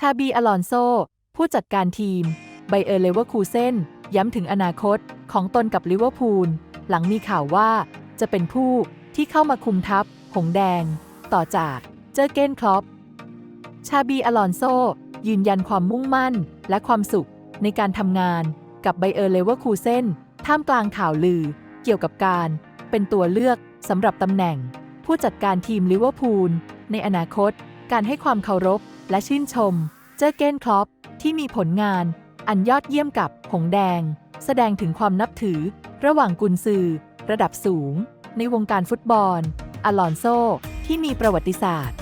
ชาบีอลอนโซ ผู้จัดการทีม ไบเออร์เลเวอร์คูเซนย้ำถึงอนาคตของตนกับลิเวอร์พูล หลังมีข่าวว่าจะเป็นผู้ที่เข้ามาคุมทัพ หงแดง ต่อจากเจอเกนคลอป ชาบีอลอนโซ ยืนยันความมุ่งมั่นและความสุขในการทำงานกับไบเออร์เลเวอร์คูเซนท่ามกลางข่าวลือเกี่ยวกับการเป็นตัวเลือกสำหรับตำแหน่ง ผู้จัดการทีมลิเวอร์พูลในอนาคตการให้ความเคารพ และชื่นชม เจอเกนคลอปที่มีผลงาน อันยอดเยี่ยมกับหงแดง แสดงถึงความนับถือ ระหว่างกุนซือ ระดับสูง ในวงการฟุตบอล อลอนโซ ที่มีประวัติศาสตร์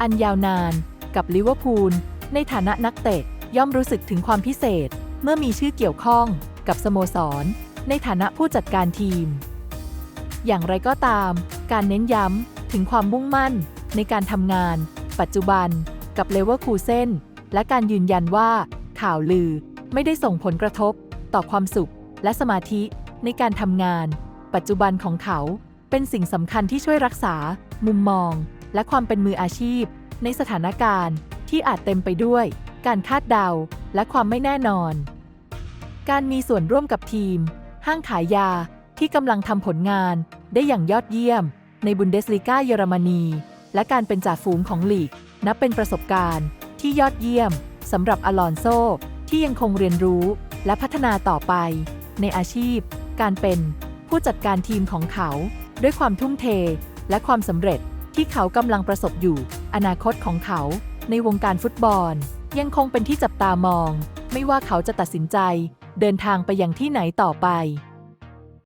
อันยาวนานกับลิเวอร์พูลในฐานะนักเตะย่อมรู้สึกถึงความพิเศษ เมื่อมีชื่อเกี่ยวข้องกับสโมสร ในฐานะผู้จัดการทีม อย่างไรก็ตาม การเน้นย้ำถึงความมุ่งมั่นในการทำงาน ปัจจุบัน กับเลเวอร์คูเซนและการยืนยันว่า ข่าวลือไม่ได้ส่งผลกระทบ ต่อความสุขและสมาธิในการทำงาน ปัจจุบันของเขาเป็นสิ่งสำคัญที่ช่วยรักษา มุมมอง และความเป็นมืออาชีพ ในสถานการณ์ที่อาจเต็มไปด้วย การคาดเดา และความไม่แน่นอน การมีส่วนร่วมกับทีม ห้างขายยาที่กำลังทำผลงานได้อย่างยอดเยี่ยม ในบุนเดสลีกาเยอรมนี และการเป็นจ่าฝูงของลีก นับเป็นประสบการณ์ที่ยอดเยี่ยมสำหรับอลอนโซที่ยังคงเรียนรู้และพัฒนาต่อไป ในอาชีพ การเป็นผู้จัดการทีมของเขา ด้วยความทุ่มเท และความสำเร็จที่เขากำลังประสบอยู่ อนาคตของเขา ในวงการฟุตบอล ยังคงเป็นที่จับตามอง ไม่ว่าเขาจะตัดสินใจ เดินทางไปยังที่ไหนต่อไป